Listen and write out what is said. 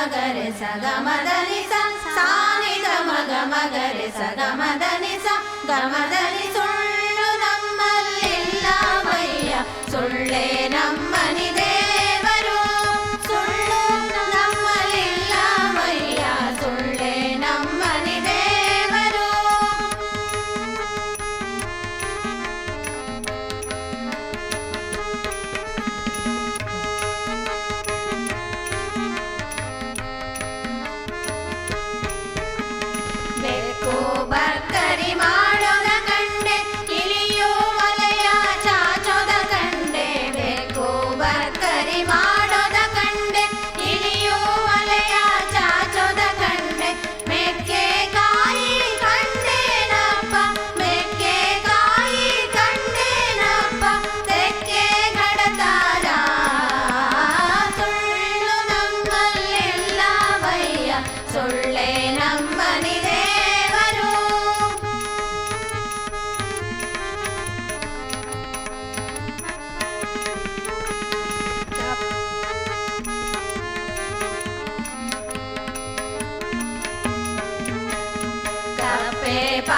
మగరి సగ మదని స సాని ద మగ మగరి సగ మదని స గమదని స เปปา